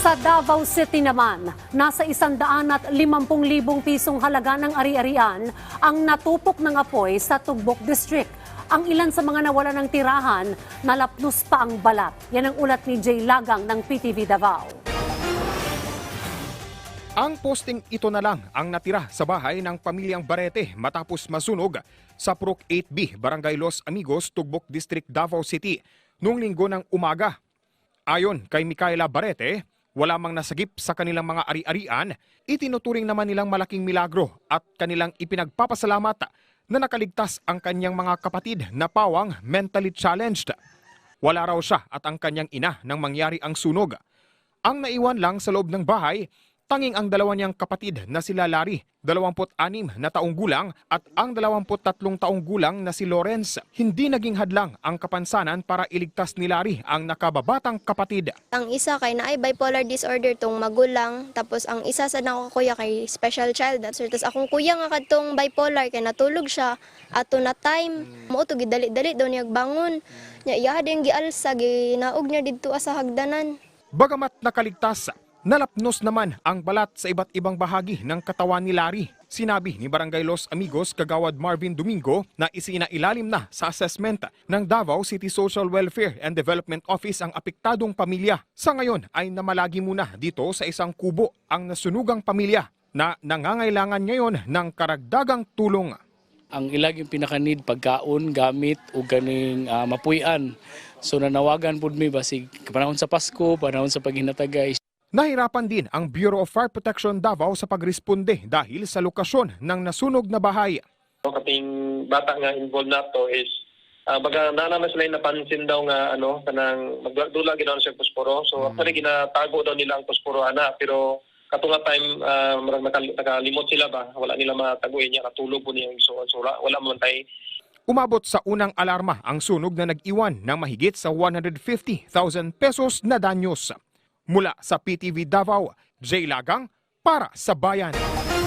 Sa Davao City naman, nasa 150,000 pisong halaga ng ari-arian ang natupok ng apoy sa Tugbok District. Ang ilan sa mga nawala ng tirahan, nalapnos pa ang balat. Yan ang ulat ni Jay Lagang ng PTV Davao. Ang posting ito na lang ang natira sa bahay ng pamilyang Barete matapos masunog sa Prok 8B, Barangay Los Amigos, Tugbok District, Davao City noong linggo ng umaga. Ayon kay Micaela Barete, wala mang nasagip sa kanilang mga ari-arian, itinuturing naman nilang malaking milagro at kanilang ipinagpapasalamat na nakaligtas ang kanyang mga kapatid na pawang mentally challenged. Wala raw siya at ang kanyang ina nang mangyari ang sunog. Ang naiwan lang sa loob ng bahay, tanging ang dalawa niyang kapatid na sila Larry, 26 na taong gulang at ang 23 taong gulang na si Lawrence. Hindi naging hadlang ang kapansanan para iligtas ni Larry ang nakababatang kapatid. Ang isa kay naay bipolar disorder tong magulang, tapos ang isa sa nako kuya kay special child. Sir, tapos akong kuya nga kadtong bipolar kay natulog siya ato na time. Mo to gidali-dali daw niya bangon. Nya iya din gialsa ginaog niya didto sa hagdanan. Bagamat nakaligtas, nalapnos naman ang balat sa iba't ibang bahagi ng katawan ni Larry. Sinabi ni Barangay Los Amigos Kagawad Marvin Domingo na isinailalim na sa assessment ng Davao City Social Welfare and Development Office ang apektadong pamilya. Sa ngayon ay namalagi muna dito sa isang kubo ang nasunugang pamilya na nangangailangan ngayon ng karagdagang tulong. ang ilaging pinakanid pagkaon gamit o ganing ah, mapuy-an so nanawagan pud mi basig panahon sa Pasko panahon sa paghinatagay Nahirapan din ang Bureau of Fire Protection Davao sa pagresponde dahil sa lokasyon ng nasunog na bahay. Ang kating bata nga involved nato is uh, baga na naman sila yung napansin daw nga ano kanang magdula gid daw siya posporo. So actually ginatago daw nila ang posporo ana. Pero katunga time uh, nakalimot sila ba? Wala nila mataguin niya natulog po niya so, so wala, wala man tay Umabot sa unang alarma ang sunog na nag-iwan ng mahigit sa 150,000 pesos na danyos. Mula sa PTV Davao, Jay Lagang para sa Bayan.